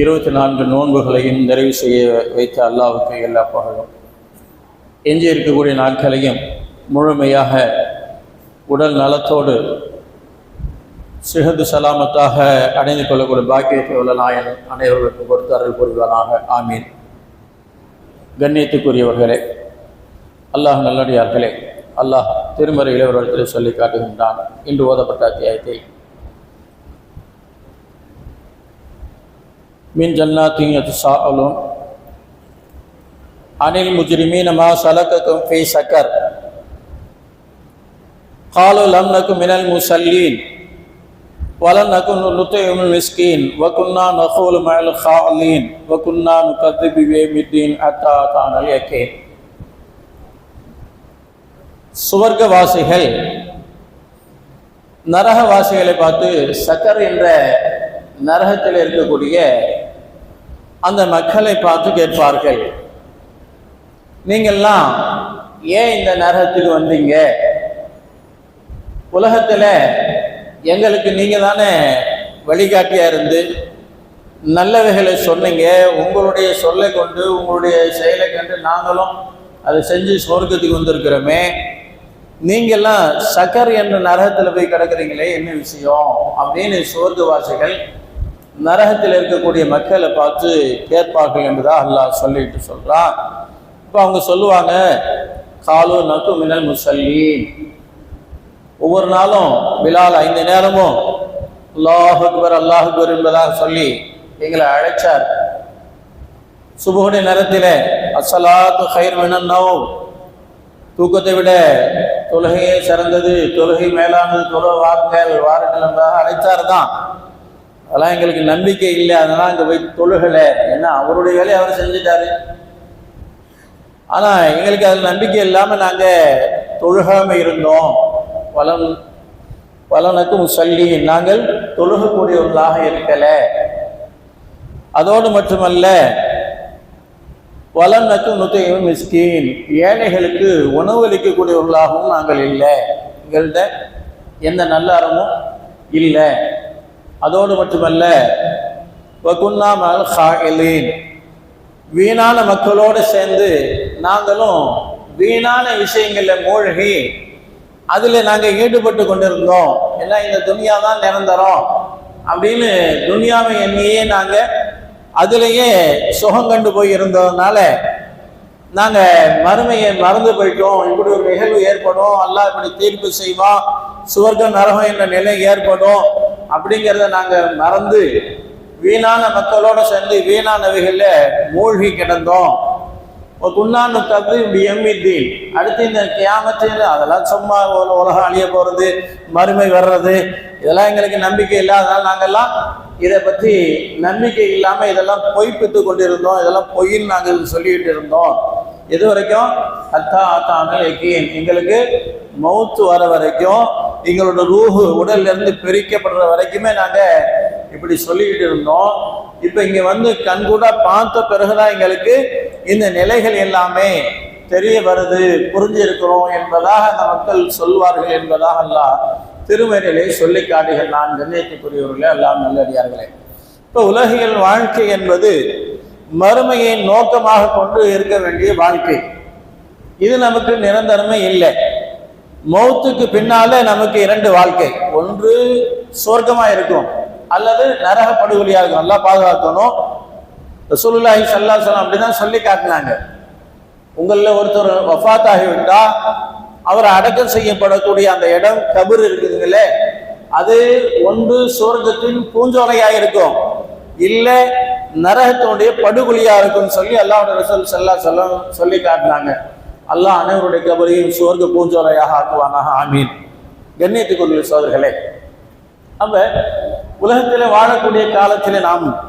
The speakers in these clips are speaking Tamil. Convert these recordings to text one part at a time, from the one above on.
இருபத்தி நான்கு நோன்புகளையும் நிறைவு செய்ய வைத்த அல்லாவுக்கு எல்லா புகழும். எஞ்சி இருக்கக்கூடிய நாட்களையும் முழுமையாக உடல் நலத்தோடு சிகது சலாமத்தாக அடைந்து கொள்ளக்கூடிய பாக்கியத்தை உள்ள நாயன் அனைவர்களுக்கும் கொடுத்து அருள் புரிவானாக. ஆமீன். கண்ணியத்துக்குரியவர்களே அல்லாஹ் நல்லடியார்களே அல்லாஹ் திருமறை இளவரத்தில் சொல்லி காட்டுகின்றான். இன்று ஓதப்பட்ட அத்தியாயத்தை மின் ஜன்னாத்தின் யதுசாஅலூன் அனில் முஜ்ரிமீன மா சலக்கக்கும் ஃபீ சக்கர் قالوا لم نكن من المصلين ولم نكن نطعم المسكين وكنا نخول مع الخائلين وكنا نكذب بيوم الدين حتى أتانا اليقين சுவர்க்கவாசிகள் நரகவாசிகளை பார்த்து சக்கர் என்ற நரகத்தில் இருக்கக்கூடிய அந்த மக்களை பார்த்து கேட்பார்கள். நீங்கள்லாம் ஏன் இந்த நரகத்துக்கு வந்தீங்க? உலகத்தில் எங்களுக்கு நீங்கள் தானே வழிகாட்டியாக இருந்து நல்லவைகளை சொன்னீங்க. உங்களுடைய சொல்லை கொண்டு உங்களுடைய செயலை கண்டு நாங்களும் அதை செஞ்சு சொர்க்கத்துக்கு வந்திருக்கிறோமே. நீங்கள்லாம் சக்கர் என்ற நரகத்தில் போய் கிடக்குறீங்களே என்ன விஷயம்? அப்படின்னு சொர்க்கவாசிகள் நரகத்தில் இருக்கக்கூடிய மக்களை பார்த்து கேட்பார்கள் என்றுதான் அல்லாஹ் சொல்லிட்டு சொல்கிறான் இப்போ அவங்க சொல்லுவாங்க காலு நக்கு மினல் முசல்லீன். ஒவ்வொரு நாளும் விழால் ஐந்து நேரமும் அல்லாஹ் அக்பர் அல்லாஹ் அக்பர் என்பதாக சொல்லி எங்களை அழைச்சார். சுபகுடைய நேரத்தில் அசலாத்து ஹைர் மினன்னோ தூக்கத்தை விட தொழுகையே சிறந்தது தொழுகை மேலானது தொழு வாருங்கள் வாருங்கள் என்பதாக அழைத்தார் தான் அதெல்லாம் எங்களுக்கு நம்பிக்கை இல்லை அதெல்லாம் அங்கே போய் தொழுகலை. ஏன்னா அவருடைய வேலையை அவர் செஞ்சுட்டாரு. ஆனால் எங்களுக்கு அதில் நம்பிக்கை இல்லாமல் நாங்கள் தொழுகாமல் இருந்தோம். வளம் பலனுக்கும் சொல்லி நாங்கள் தொழுகக்கூடியவர்களாக இருக்கலை. அதோடு மட்டுமல்ல வளனுக்கும் நுத்தையும் மிஸ்கின் ஏழைகளுக்கு உணவளிக்கக்கூடியவர்களாகவும் நாங்கள் இல்லை. எங்கள்கிட்ட எந்த நல்ல அறமும் இல்லை. அதோடு மட்டுமல்ல வீணான மக்களோடு சேர்ந்து நாங்களும் வீணான விஷயங்களில் மூழ்கி அதில் நாங்கள் ஈடுபட்டு கொண்டிருந்தோம். ஏன்னா இந்த துனியா தான் நிரந்தரம் அப்படின்னு துனியாவை எண்ணியே நாங்கள் அதுலேயே சுகம் கண்டு போய் இருந்ததுனால நாங்கள் மறுமையை மறந்து போயிட்டோம். இப்படி ஒரு நிகழ்வு ஏற்படும். அல்லாஹ் இப்படி தீர்ப்பு செய்வோம் சுவர்க்கம் நரகம் என்ற நிலை ஏற்படும். அப்படிங்கிறத நாங்கள் மறந்து வீணான மக்களோட சேர்ந்து வீணானவைகளில் மூழ்கி கிடந்தோம். குன்னான்னு தப்பு எம்மித்தீன் அடுத்து இந்த கியாமத்தில் அதெல்லாம் சும்மா உலகம் அழிய போகிறது மறுமை வர்றது இதெல்லாம் எங்களுக்கு நம்பிக்கை இல்லாதனால நாங்கள்லாம் இதை பற்றி நம்பிக்கை இல்லாமல் இதெல்லாம் பொய்ப்பித்து கொண்டிருந்தோம். இதெல்லாம் பொய்ன்னு நாங்கள் சொல்லிக்கிட்டு இருந்தோம். இது வரைக்கும் அத்தா அத்தா எக்கீன் எங்களுக்கு மவுத்து வர வரைக்கும் எங்களோட ரூஹு உடல்ல இருந்து பிரிக்கப்படுற வரைக்குமே நாங்கள் இப்படி சொல்லிக்கிட்டு இருந்தோம். இப்போ இங்கே வந்து கண்கூடா பார்த்த பிறகுதான் எங்களுக்கு இந்த நிலைகள் எல்லாமே தெரிய வருது புரிஞ்சிருக்கிறோம் என்பதாக அந்த மக்கள் சொல்வார்கள் என்பதாக அல்லாஹ் திருமறையிலே சொல்லி காட்டுகள் நான் கண்ணியத்துக்குரியவர்களே எல்லாம் நல்லடியார்களே. இப்போ உலகியல் வாழ்க்கை என்பது மறுமையை நோக்கமாக கொண்டு இருக்க வேண்டிய வாழ்க்கை. இது நமக்கு நிரந்தரமே இல்லை. மௌத்துக்கு பின்னால நமக்கு இரண்டு வாழ்க்கை. ஒன்று சொர்க்கமா இருக்கும் அல்லது நரக படுகொலியா இருக்கும். நல்லா பாதுகாக்கணும். ரசூலுல்லாஹி சல்லா சொல்லம் அப்படிதான் சொல்லி காட்டினாங்க. உங்களில் ஒருத்தர் வஃத் ஆகிவிட்டா அவர் அடக்கம் செய்யப்படக்கூடிய அந்த இடம் கபர் இருக்குதுங்களே அது ஒன்று சுவர்க்கத்தின் பூஞ்சோலையாக இருக்கும். இல்ல நரகத்தினுடைய படுகொலியா இருக்கும்னு சொல்லி அல்லாவோட ரசூல் ஸல்லல்லாஹு அலைஹி சொல்லி காட்டினாங்க. அல்லாஹ் அனைவருடைய கபரையும் சுவர்க்க பூஞ்சோலையாக ஆக்குவானாக. ஆமீன். கண்ணியத்துக்குரிய சோதர்களே. அப்ப உலகத்தில் வாழக்கூடிய காலத்தில் நாம்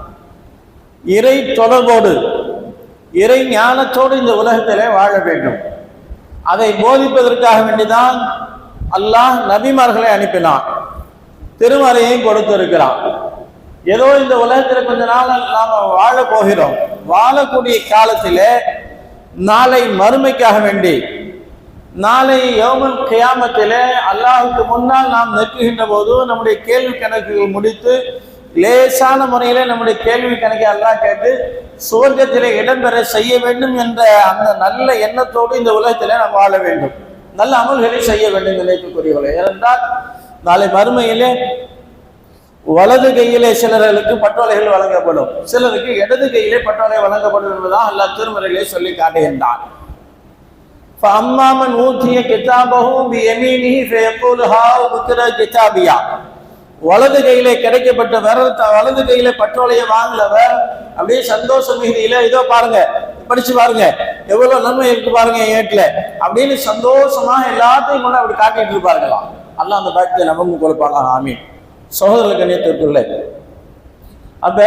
இறை தொடர்போடு இறை ஞானத்தோடு இந்த உலகத்திலே வாழ வேண்டும். அதை போதிப்பதற்காக வேண்டிதான் அல்லாஹ் நபிமார்களை அனுப்பினான். திருமறையையும் கொடுத்திருக்கிறான். ஏதோ இந்த உலகத்தில் கொஞ்ச நாள் நாம் வாழ போகிறோம். வாழக்கூடிய காலத்திலே நாளை மறுமைக்காக வேண்டி நாளை யோமல் கியாமத்திலே அல்லாஹுக்கு முன்னால் நாம் நிற்குகின்ற போது நம்முடைய கேள்வி கணக்குகள் முடித்து லேசான முறையில நம்முடைய கேள்வி கணக்கை அல்லாஹ் கேட்டு சுவர்க்கத்திலே இடம்பெற செய்ய வேண்டும் என்ற அந்த நல்ல எண்ணத்தோடு இந்த உலகத்திலே நாம் வாழ வேண்டும். நல்ல அமல்களை செய்ய வேண்டும் நினைக்கக்கூடியவர்கள். ஏனென்றால் நாளை மறுமையிலே வலது கையிலே சிலர்களுக்கு பட்டோலைகள் வழங்கப்படும். சிலருக்கு இடது கையிலே பட்டோலை வழங்கப்படும் என்பதாக அல்லா திருமுறைகளை சொல்லி காட்டுகின்றான். அம்மாமன் ஊற்றிய கிதாபகும் கிதாபியா வலது கையில கிடைக்கப்பட்ட விரத வலது கையில பட்டோலையை வாங்கலவர் அப்படியே சந்தோஷ மிகுதியில இதோ பாருங்க படிச்சு பாருங்க எவ்வளவு நன்மை இருக்கு பாருங்க ஏட்டில் அப்படின்னு சந்தோஷமா எல்லாத்தையும் கூட அப்படி காட்டிட்டு இருப்பாருங்களாம் அல்ல அந்த பாக்கியத்தை நமக்கு கொடுப்பாங்க ஆமீன். சகோதர கண்ணியத்திற்குள்ள அப்ப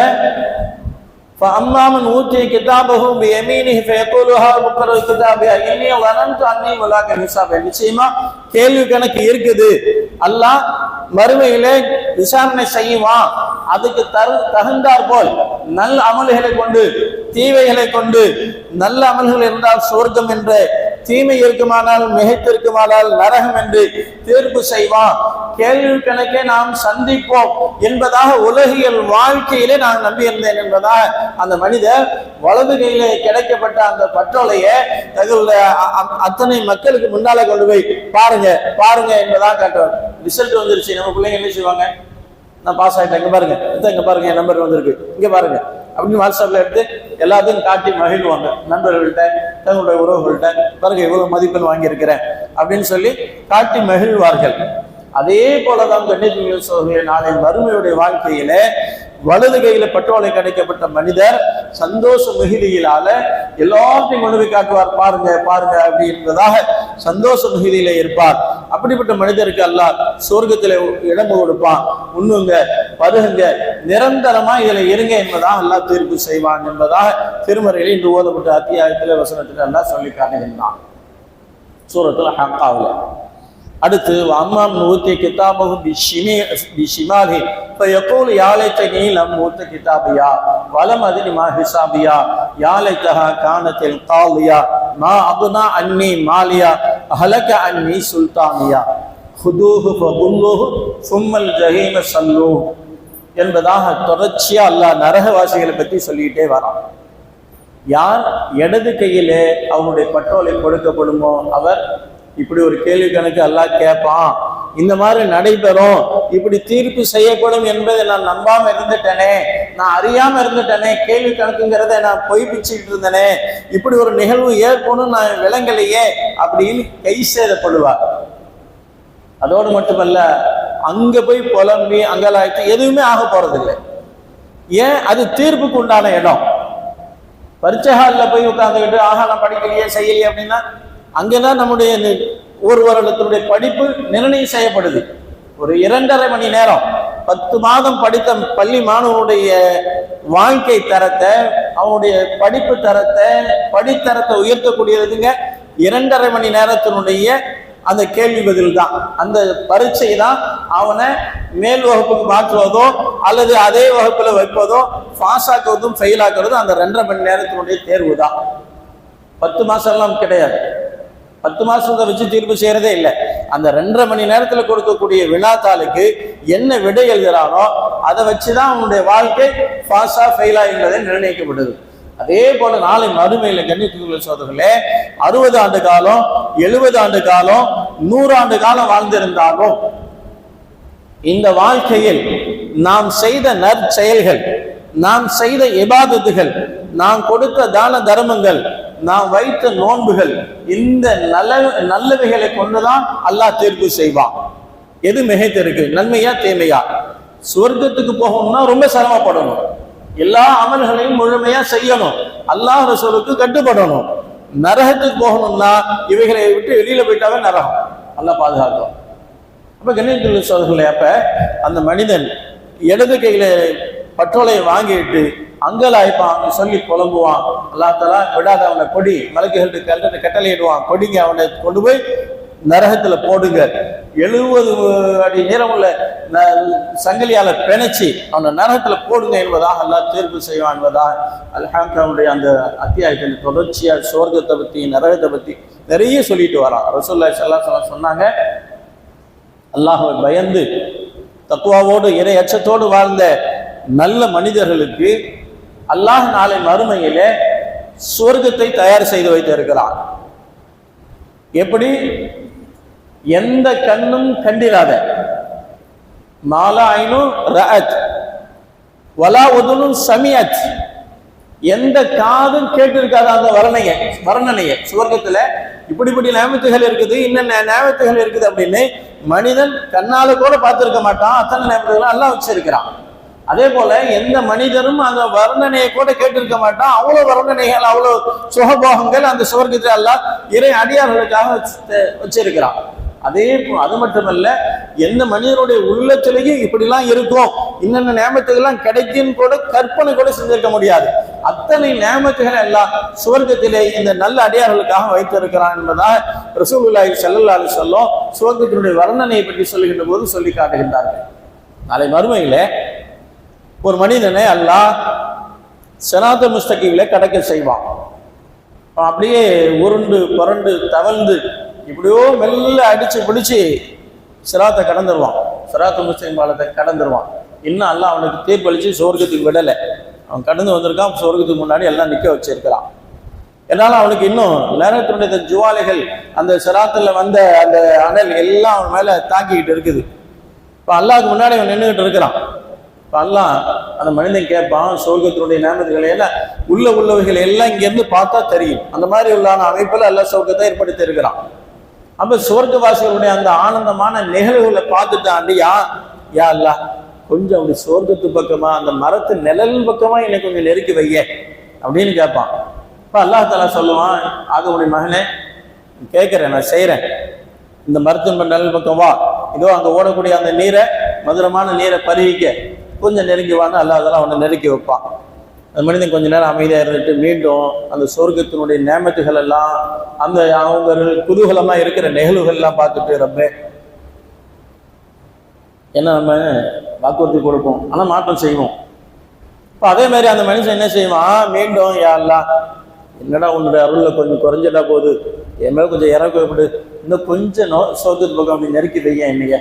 فأما من أوتي كتابه بيمينه فيقول ها مقرر كتابي إني ظننت أني ملاك حسابي நிச்சயமா கேள்வி கணக்கு இருக்குது அல்லாஹ் மறுமையிலே விசாரணை செய்யுவான் அதுக்கு தரு தகுந்தாற் போல் நல்ல அமல்களை கொண்டு தீவைகளை கொண்டு நல்ல அமல்கள் இருந்தால் சொர்க்கம் என்று தீமை இருக்குமானால் மிகைத்திருக்குமானால் நரகம் என்று தீர்ப்பு செய்வான். கேள்வி கணக்கே நாம் சந்திப்போம் என்பதாக உலகியல் வாழ்க்கையிலே நான் நம்பியிருந்தேன் என்பதாக அந்த மனிதர் வலது கையிலே கிடைக்கப்பட்ட அந்த பட்டோலைய தகுந்த அத்தனை மக்களுக்கு முன்னால கொண்டு போய் பாருங்க பாருங்க என்பதாக காட்டுவார். ரிசல்ட் வந்துருச்சு. நம்ம பிள்ளைங்க என்ன செய்வாங்க? நான் பாஸ் ஆகிட்டேன் இங்க பாருங்க. இதான் இங்க பாருங்க. என் நம்பர் வந்திருக்கு. இங்க பாருங்க. அப்படின்னு வாட்ஸ்அப்பில் எடுத்து எல்லாத்தையும் காட்டி மகிழ்வாங்க. நண்பர்கள்ட்ட தங்களுடைய உறவுகள்கிட்ட பாருங்க இவ்வளோ மதிப்பெண் வாங்கியிருக்கிறேன் அப்படின்னு சொல்லி காட்டி மகிழ்வார்கள். அதே போலதான் கண்ணியத்துக்குரிய சோதனை நாளின் வறுமையுடைய வாழ்க்கையில வலது கையில பெட்ரோலை கிடைக்கப்பட்ட மனிதர் சந்தோஷ மிகுதியிலால எல்லாத்தையும் கொண்டு போய் காட்டுவார். பாருங்க பாருங்க அப்படி என்பதாக சந்தோஷ மிகுதியில இருப்பார். அப்படிப்பட்ட மனிதருக்கு அல்லாஹ் சொர்க்கத்தில இடம் கொடுப்பான். உண்ணுங்க பருகுங்க நிரந்தரமா இதுல இருங்க என்பதாக அல்லாஹ் தீர்ப்பு செய்வான் என்பதாக திருமறையில் இன்று ஓதப்பட்ட அத்தியாயத்தில் வசனத்தில் அல்லாஹ் சொல்லி காட்டுகின்றான் சூரத்துல ஹக்காவில் அடுத்து அம்மாம் ஊத்திய கிதாபகும் பிஷிமாலி فيقول يا ليتني لم اوت كتابيا ولم ادري ما حسابيا يا ليتها كانت القاضية ما اغنى عني ماليا هلك عني سلطانيا خذوه فغلوه ثم الجحيم صلوه என்பதாக தொடர்ச்சியா அல்லாஹ் நரகவாசிகளை பத்தி சொல்லிக்கிட்டே வரான். யார் இடது கையிலே அவனுடைய பட்டோலை கொடுக்கப்படுமோ அவர் இப்படி ஒரு கேள்வி கணக்கு எல்லாம் கேட்பான் இந்த மாதிரி நடைபெறும். இப்படி தீர்ப்பு செய்யப்படும் என்பதை நான் நம்பாம இருந்துட்டேனே நான் அறியாம இருந்துட்டேனே கேள்வி கணக்குங்கிறத நான் பொய் பிச்சுக்கிட்டு இருந்தேனே இப்படி ஒரு நிகழ்வு ஏற்படும் நான் விளங்கலையே அப்படின்னு கை சேதப்படுவார். அதோடு மட்டுமல்ல அங்க போய் புலம்பி அங்கலாய்த்து எதுவுமே ஆக போறதில்லை. ஏன்? அது தீர்ப்புக்கு உண்டான இடம். பரீட்சை ஹாலில் போய் உட்காந்துக்கிட்டு ஆஹா நான் படிக்கலையே செய்யலையே அப்படின்னா அங்கதான் நம்முடைய ஒரு வருடத்தினுடைய படிப்பு நிர்ணயம் செய்யப்படுது. ஒரு இரண்டரை மணி நேரம் பத்து மாதம் படித்த பள்ளி மாணவனுடைய வாழ்க்கை தரத்தை அவனுடைய படிப்பு தரத்தை படித்தரத்தை உயர்த்தக்கூடியதுங்க. இரண்டரை மணி நேரத்தினுடைய அந்த கேள்வி பதில் தான் அந்த பரீட்சை தான் அவனை மேல் வகுப்புக்கு மாற்றுவதோ அல்லது அதே வகுப்பில் வைப்பதோ பாஸ் ஆக்குவதும் ஃபெயில் ஆக்குறதும் அந்த ரெண்டரை மணி நேரத்தினுடைய தேர்வு தான் பத்து மாதம்லாம் எல்லாம் கிடையாது. பத்து மாசத்தை வச்சு தீர்ப்பு செய்யறதே இல்லை. அந்த ரெண்டரை மணி நேரத்தில் கொடுக்கக்கூடிய வினாத்தாளுக்கு என்ன விடை எழுதுறானோ அதை வச்சு தான் அவனுடைய வாழ்க்கை பாஸா ஃபெயிலா என்பதை நிர்ணயிக்கப்படுது. அதே போல நாளை மறுமையில் கண்ணியத்துக்குள்ள சோதர்களே அறுபது ஆண்டு காலம் எழுபது ஆண்டு காலம் நூறாண்டு காலம் வாழ்ந்திருந்தாலும் இந்த வாழ்க்கையில் நாம் செய்த நற்செயல்கள் நாம் செய்த இபாதத்துகள் நாம் கொடுத்த தான தர்மங்கள் நாம் வைத்த நோன்புகள் இந்த நல்ல நல்லவைகளை கொண்டுதான் அல்லாஹ் தீர்ப்பு செய்வான். எது மிகைத்திருக்கு நன்மையா தீமையா? சுவர்க்கத்துக்கு போகணும்னா ரொம்ப சிரமப்படணும். எல்லா அமல்களையும் முழுமையா செய்யணும். அல்லாஹ் ரசூலுக்கு கட்டுப்படணும். நரகத்துக்கு போகணும்னா இவைகளை விட்டு வெளியில போயிட்டாவே நரகம். நல்லா பாதுகாக்கும். அப்போ கணேந்திர சோதர்களே அப்போ அந்த மனிதன் இடது கையில் பட்டோலையை வாங்கிட்டு அங்கலாய்ப்பான் சொல்லி புலம்புவான். அல்லா தலா விடாத அவனை கொடி மலக்குகள்கிட்ட கட்டளையிடுவான். கொடிங்க அவனை கொண்டு போய் நரகத்துல போடுங்க. எழுபது அடி நீளமுள்ள ந- சங்கிலியால பிணைச்சி அவனை நரகத்துல போடுங்க என்பதாக அல்லாஹ் தீர்ப்பு செய்வான் என்பதாக அல்ஹாம்துடைய அந்த அத்தியாயத்தில் தொடர்ச்சியா சுவர்க்கத்தை பத்தி நரகத்தை பத்தி நிறைய சொல்லிட்டு வரான். ரசூல்லா ஸல்லல்லாஹு சொன்னாங்க அல்லாஹ்வை பயந்து தத்துவாவோடு இறை அச்சத்தோடு வாழ்ந்த நல்ல மனிதர்களுக்கு அல்லாஹ் நாளை மறுமையிலே சொர்க்கத்தை தயார் செய்து வைத்திருக்கிறான் எப்படி? எந்த கண்ணும் கண்டிராத. மாலா ஐனும் ரஅத். வலா உதுனும் சமியத் எந்த காதும் கேட்டிருக்காத அந்த வர்ணைய வர்ணனைய சுவர்க்கத்துல இப்படி இப்படி நியமத்துகள் இருக்குது இன்னென்ன நியமத்துகள் இருக்குது அப்படின்னு மனிதன் கண்ணால கூட பார்த்திருக்க மாட்டான். அத்தனை நேமத்துகள் எல்லாம் வச்சிருக்கிறான். அதே போல எந்த மனிதரும் அந்த வர்ணனையை கூட கேட்டிருக்க மாட்டான். அவ்வளவு வர்ணனைகள் அவ்வளவு சுகபோகங்கள் அந்த சுவர்க்கத்தில் எல்லாம் இறை அடியார்களுக்காக வச்சு- வச்சிருக்கிறான். அதே அது மட்டுமல்ல எந்த மனிதனுடைய உள்ளத்திலையும் இப்படிலாம் இருக்கும். இன்னென்ன நேமத்துகள்லாம் கிடைக்குன்னு கூட கற்பனை கூட செஞ்சிருக்க முடியாது. அத்தனை நேமத்துகள் எல்லாம் சுவர்க்கத்திலே இந்த நல்ல அடியார்களுக்காக வைத்திருக்கிறான் என்பதாக ரசூலுல்லாஹி ஸல்லல்லாஹு சொல்லும் சுவர்க்கத்தினுடைய வர்ணனையை பற்றி சொல்லுகின்ற போது சொல்லி காட்டுகின்றார்கள். நாளை மறுமையிலே ஒரு மனிதனை அல்லாஹ் சனாத முஸ்தகிவில கடக்க செய்வான். அப்படியே உருண்டு புரண்டு தவழ்ந்து இப்படியோ மெல்ல அடிச்சு பிடிச்சி சிராத்தை கடந்துருவான். சிராத்து முஸ்லீம் பாலத்தை கடந்துருவான். இன்னும் அல்லாஹ் அவனுக்கு தீர்ப்பளிச்சு சொர்க்கத்துக்கு விடலை. அவன் கடந்து வந்திருக்கான் சொர்க்கத்துக்கு முன்னாடி எல்லாம் நிற்க வச்சிருக்கிறான். என்னால அவனுக்கு இன்னும் நேரத்தினுடைய இந்த ஜுவாலைகள் அந்த சிராத்துல வந்த அந்த அனல் எல்லாம் அவன் மேல தாக்கிக்கிட்டு இருக்குது. இப்போ அல்லாவுக்கு முன்னாடி அவன் நின்றுகிட்டு இருக்கிறான். இப்போ அல்லாஹ் அந்த மனிதன் கேட்பான் சொர்க்கத்தினுடைய நேமத்துகளை எல்லாம் உள்ள உள்ளவைகள் எல்லாம் இங்கேருந்து பார்த்தா தெரியும். அந்த மாதிரி உள்ளான அமைப்பில் எல்லா சொர்க்கத்தை ஏற்படுத்தி இருக்கிறான். அப்ப சுவர்க்கவாசிகளுடைய அந்த ஆனந்தமான நிகழ்வுகளை பார்த்துட்டான் ஆண்டியா யா அல்லாஹ் கொஞ்சம் அப்படி சுவர்க்கத்து பக்கமா அந்த மரத்து நிழல் பக்கமா என்னை கொஞ்சம் நெருக்கி வைய அப்படின்னு கேட்பான். இப்போ அல்லாஹ் தாலா சொல்லுவான் உடைய மகனே கேட்குறேன் நான் செய்கிறேன் இந்த மருத்துவ நிழல் பக்கம் வா. இதோ அங்கே ஓடக்கூடிய அந்த நீரை மதுரமான நீரை பருவிக்க கொஞ்சம் நெருங்கி வான்னு அல்லாஹ் அதெல்லாம் அவனை நெருக்கி வைப்பான். மனிதன் கொஞ்ச நேரம் அமைதியாக இருந்துட்டு மீண்டும் அந்த சொர்க்கத்தினுடைய நேமத்துகள் எல்லாம் அந்த அவங்க குதூகலமாக இருக்கிற நிகழ்வுகள்லாம் பார்த்துட்டு ரொம்ப என்ன நம்ம வாக்குறுதி கொடுப்போம்? ஆனால் மாற்றம் செய்வோம். இப்போ அதே மாதிரி அந்த மனுஷன் என்ன செய்வான்? மீண்டும் யா என்னடா உன்னுடைய அருளில் கொஞ்சம் குறைஞ்சிட்டா போகுது? என் மேலே கொஞ்சம் இறக்கு இன்னும் கொஞ்சம் நோ சோகத்து பக்கம் அப்படி நெருக்கி வைய என்னைய.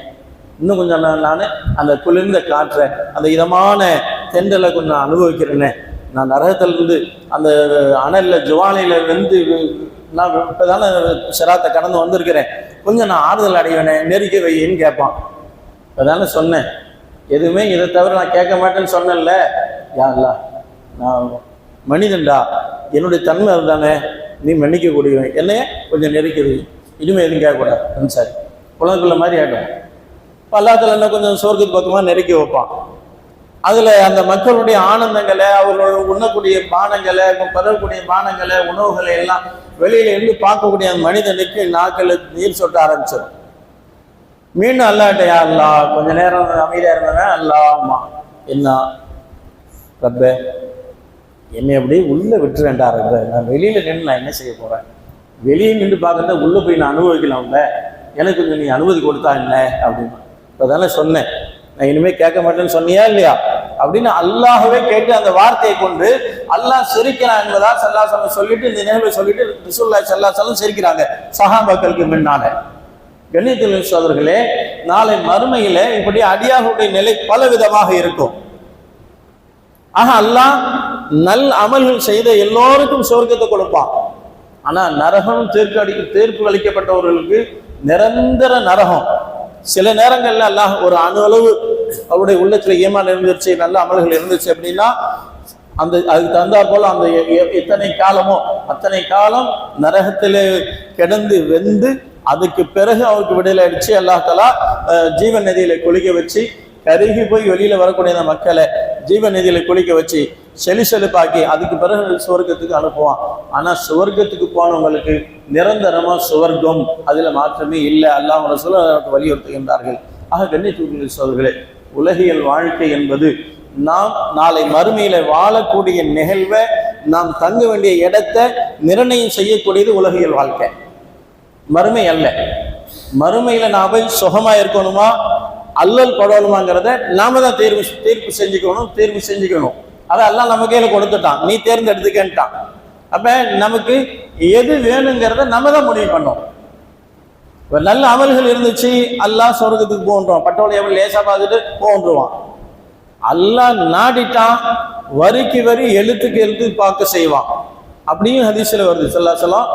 இன்னும் கொஞ்சம் நான் நான் அந்த குளிர்ந்த காற்றை அந்த இதமான தெண்டலை கொஞ்சம் அனுபவிக்கிறேனே. நான் நரகத்திலிருந்து அந்த அனலில் ஜுவானையில் வெந்து நான் இப்போதானே சிராத்தை கடந்து வந்திருக்கிறேன். கொஞ்சம் நான் ஆறுதல் அடைவேனே நெருக்க வையின்னு கேட்பான். இப்போதானே சொன்னேன். எதுவுமே இதை தவிர நான் கேட்க மாட்டேன்னு சொன்னேன்ல. யாருலா நான் மனிதன்டா. என்னுடைய தன்மை அதுதானே. நீ மன்னிக்க கூடியவன் கொஞ்சம் நெருக்கிறது இனிமேல் எதுவும் கேட்கக்கூடாது. சரி. குழந்தைக்குள்ள மாதிரி ஆகிடும் பல்லாத்தில் என்ன கொஞ்சம் சோர்க்கு பக்கமாக நெருக்கி வைப்பான். அதில் அந்த மக்களுடைய ஆனந்தங்களை அவர்களோட உண்ணக்கூடிய பானங்களை பரவக்கூடிய பானங்களை உணவுகளை எல்லாம் வெளியில இருந்து பார்க்கக்கூடிய அந்த மனிதனுக்கு நாக்கில் நீர் சொட்ட ஆரம்பிச்சிடும் மீண்டும் அல்லாட்ட அல்லா கொஞ்ச நேரம் அமைதியாக இருந்தவன் அல்லாமா என்ன? ரப்ப என்னை அப்படியே உள்ளே விட்டுறேன்டா ரப்ப. நான் வெளியில் நின்று நான் என்ன செய்ய போகிறேன் வெளியே நின்று பார்க்கறத உள்ளே போய் நான் அனுபவிக்கலாம்ல எனக்கு கொஞ்சம் நீ அனுமதி கொடுத்தா என்ன? அப்படின்னு இப்போதானே சொன்னேன். நான் இனிமே கேட்க மாட்டேன்னு சொன்னியா இல்லையா? அப்படின்னு அல்லாஹவே கேட்டு அந்த வார்த்தையை கொண்டு அல்லாஹ் சிரிக்கிறான் என்பதா சல்லா சொல்லம் சொல்லிட்டு இந்த நிகழ்வை சொல்லிட்டு ரிசுல்லா சல்லா சொல்லம் சிரிக்கிறாங்க. சஹாபாக்களுக்கு முன்னால. கண்ணியத்தில் சோதர்களே நாளை மறுமையில இப்படி அடியாகுடைய நிலை பல விதமாக இருக்கும். ஆக அல்லாஹ் நல் அமல்கள் செய்த எல்லோருக்கும் சொர்க்கத்தை கொடுப்பான். ஆனா நரகம் தீர்ப்பு அடி தீர்ப்பு அளிக்கப்பட்டவர்களுக்கு நிரந்தர நரகம். சில நேரங்கள்ல அல்லாஹ் ஒரு அணு அளவு அவருடைய உள்ளத்துல ஏமான் இருந்துச்சு நல்ல அமல்கள் இருந்துச்சு அப்படின்னா அந்த அதுக்கு தகுந்தாற் போல அந்த எத்தனை காலமோ அத்தனை காலம் நரகத்திலே கிடந்து வெந்து அதுக்கு பிறகு அவருக்கு விடுதலை அடிச்சு அல்லாஹலா ஜீவன் நதியில குளிக்க வச்சு கருகி போய் வெளியில வரக்கூடிய அந்த மக்களை ஜீவன் நதியில குளிக்க வச்சு செலி செழிப்பாக்கி அதுக்கு பிறகு சுவர்க்கத்துக்கு அனுப்புவான். ஆனால் சுவர்க்கத்துக்கு போனவங்களுக்கு நிரந்தரமாக சுவர்க்கம் அதில் மாற்றமே இல்லை. அல்லாஹ் ரசூல் வலியுறுத்துகின்றார்கள். ஆக கண்ணியத்துக்குரிய சோதர்களே உலகியல் வாழ்க்கை என்பது நாம் நாளை மறுமையில வாழக்கூடிய நிகழ்வை நாம் தங்க வேண்டிய இடத்தை நிர்ணயம் செய்யக்கூடியது உலகியல் வாழ்க்கை. மறுமை அல்ல. மறுமையில நான் போய் சுகமா இருக்கணுமா? அல்லல் படணுமாங்கிறத நாம தான் தேர்வு தீர்ப்பு செஞ்சுக்கணும் தேர்வு செஞ்சுக்கணும். அதெல்லாம் நம்ம கையில கொடுத்துட்டான். நீ தேர்ந்தெடுத்துக்கன்ட்டான். அப்ப நமக்கு எது வேணுங்கிறத நம்ம தான் முடிவு பண்ணோம். இப்ப நல்ல அமல்கள் இருந்துச்சு அல்லாஹ் சொர்க்கத்துக்கு போன்றோம் பட்டோலை எவ்வளவு லேசா பார்த்துட்டு போன்றுவான் அல்லா நாடிட்டான் வரிக்கு வரி எழுத்துக்கு எழுத்து பார்க்க செய்வான். அப்படியும் ஹதீஸ்ல வருது. சொல்லா சொல்லாம்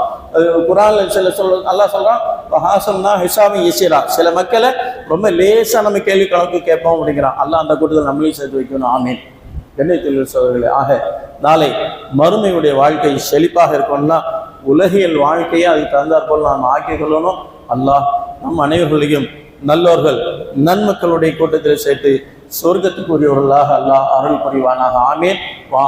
குரான் சில சொல் அல்லா சொல்றான் ஹாசம்னா ஹிசாமி இசிரா சில மக்களை ரொம்ப லேசா நம்ம கேள்வி கணக்கு கேட்போம் அப்படிங்கிறான். அல்லா அந்த கூட்டத்தில் நம்மளையும் சேர்த்து வைக்கணும். ஆமீன். கண்ணை தொழில் சோழர்களே ஆக நாளை மறுமையுடைய வாழ்க்கை செழிப்பாக இருக்கணும்னா உலகியல் வாழ்க்கையை அதுக்கு தகுந்தாற் போல் நாம் ஆக்கிக் கொள்ளணும். அல்லாஹ் நம் அனைவர்களையும் நல்லோர்கள் நன்மக்களுடைய கூட்டத்தில் சேர்த்து சொர்க்கத்துக்குரியவர்களாக அல்லாஹ் அருள் புரிவானாக. ஆமேன். வா